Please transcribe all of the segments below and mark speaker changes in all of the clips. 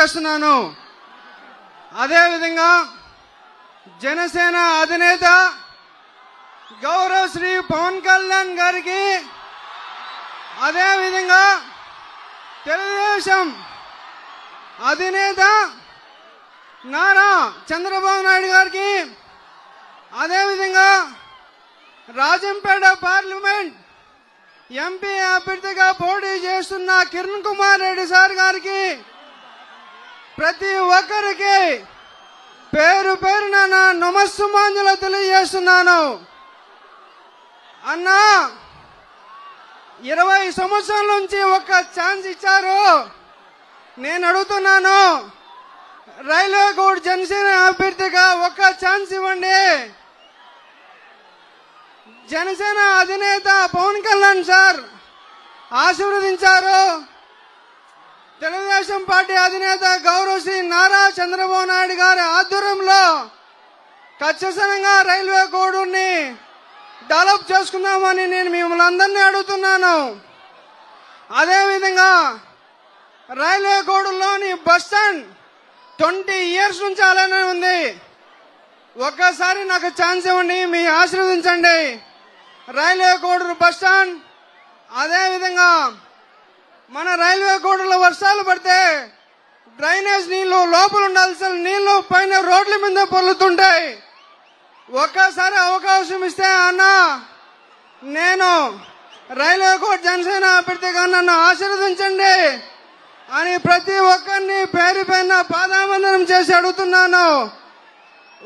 Speaker 1: చేస్తున్నాను. అదేవిధంగా జనసేన అధినేత గౌరవ శ్రీ పవన్ కళ్యాణ్ గారికి అదేవిధంగా తెలుగుదేశం అధినేత నారా చంద్రబాబు నాయుడు గారికి అదేవిధంగా రాజంపేట పార్లమెంట్ ఎంపీ అభ్యర్థిగా పోటీ చేస్తున్న కిరణ్ కుమార్ రెడ్డి సార్ గారికి ప్రతి ఒక్కరికి పేరు పేరున నా నమస్సుమాంజలు తెలియజేస్తున్నాను. అన్నా ఇరవై సంవత్సరాల నుంచి ఒక ఛాన్స్ ఇచ్చారు. నేను అడుగుతున్నాను రైల్వే కోడ్ జనసేన అభ్యర్థిగా ఒక్క ఛాన్స్ ఇవ్వండి. జనసేన అధినేత పవన్ కళ్యాణ్ సార్ ఆశీర్వదించారు. తెలుగుదేశం పార్టీ అధినేత గౌరవ శ్రీ నారా చంద్రబాబు నాయుడు గారి ఆధ్వర్యంలో ఖచ్చితంగా రైల్వే కోడుని డెవలప్ చేసుకుందామని నేను మిమ్మల్ని అందరినీ అడుగుతున్నాను. అదేవిధంగా రైల్వే కోడుల్లోని బస్ స్టాండ్ ట్వంటీ ఇయర్స్ నుంచి అలానే ఉంది. ఒక్కసారి నాకు ఛాన్స్ ఇవ్వండి మీ ఆశీర్వదించండి. రైల్వే కోడూరు బస్ స్టాండ్ అదేవిధంగా మన రైల్వే కోటలో వర్షాలు పడితే డ్రైనేజ్ నీళ్ళు లోపల ఉండాల్సిన నీళ్ళు పైన రోడ్ల మీద పొల్లుతుంటాయి ఒక్కసారి అవకాశం ఇస్తే అన్న నేను రైల్వే కోట జనసేన అభ్యర్థిగా నన్ను ఆశీర్వదించండి అని ప్రతి ఒక్కరిని పేరు పైన పాదావందనం చేసి అడుగుతున్నాను.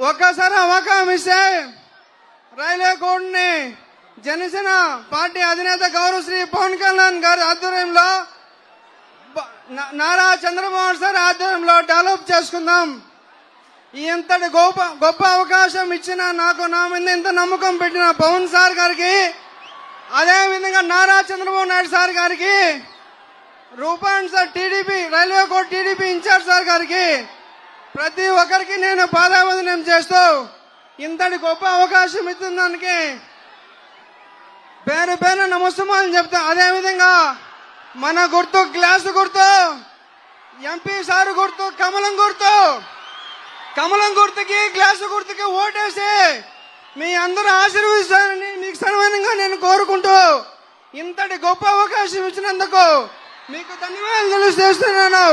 Speaker 1: ఒక్కసారి అవకాశం ఇస్తే రైల్వే కోడ్ని జనసేన పార్టీ అధినేత గౌరవ శ్రీ పవన్ కళ్యాణ్ గారి ఆధ్వర్యంలో నారా చంద్రబాబు సార్ ఆధ్వర్యంలో డెవలప్ చేసుకుందాం. ఇంతటి గొప్ప గొప్ప అవకాశం ఇచ్చిన నాకు నా మీద ఇంత నమ్మకం పెట్టిన పవన్ సార్ గారికి అదేవిధంగా నారా చంద్రబాబు నాయుడు సార్ గారికి రూపాయలు సార్ టీడీపీ రైల్వే కోర్టు టీడీపీ ఇన్ఛార్జ్ సార్ గారికి ప్రతి ఒక్కరికి నేను పాదావందనం చేస్తూ ఇంతటి గొప్ప అవకాశం ఇస్తుందానికి పేరు పేరు పేరు నమస్తమాలని చెప్తా. అదే విధంగా మన గుర్తు గ్లాసు గుర్తు ఎంపీ సారు గుర్తు కమలం గుర్తు. కమలం గుర్తుకి గ్లాసు గుర్తుకి ఓటేసి మీ అందరూ ఆశీర్వదిస్తారని మీకు సన్మానంగా నేను కోరుకుంటూ ఇంతటి గొప్ప అవకాశం ఇచ్చినందుకు మీకు ధన్యవాదాలు తెలుస్తున్నాను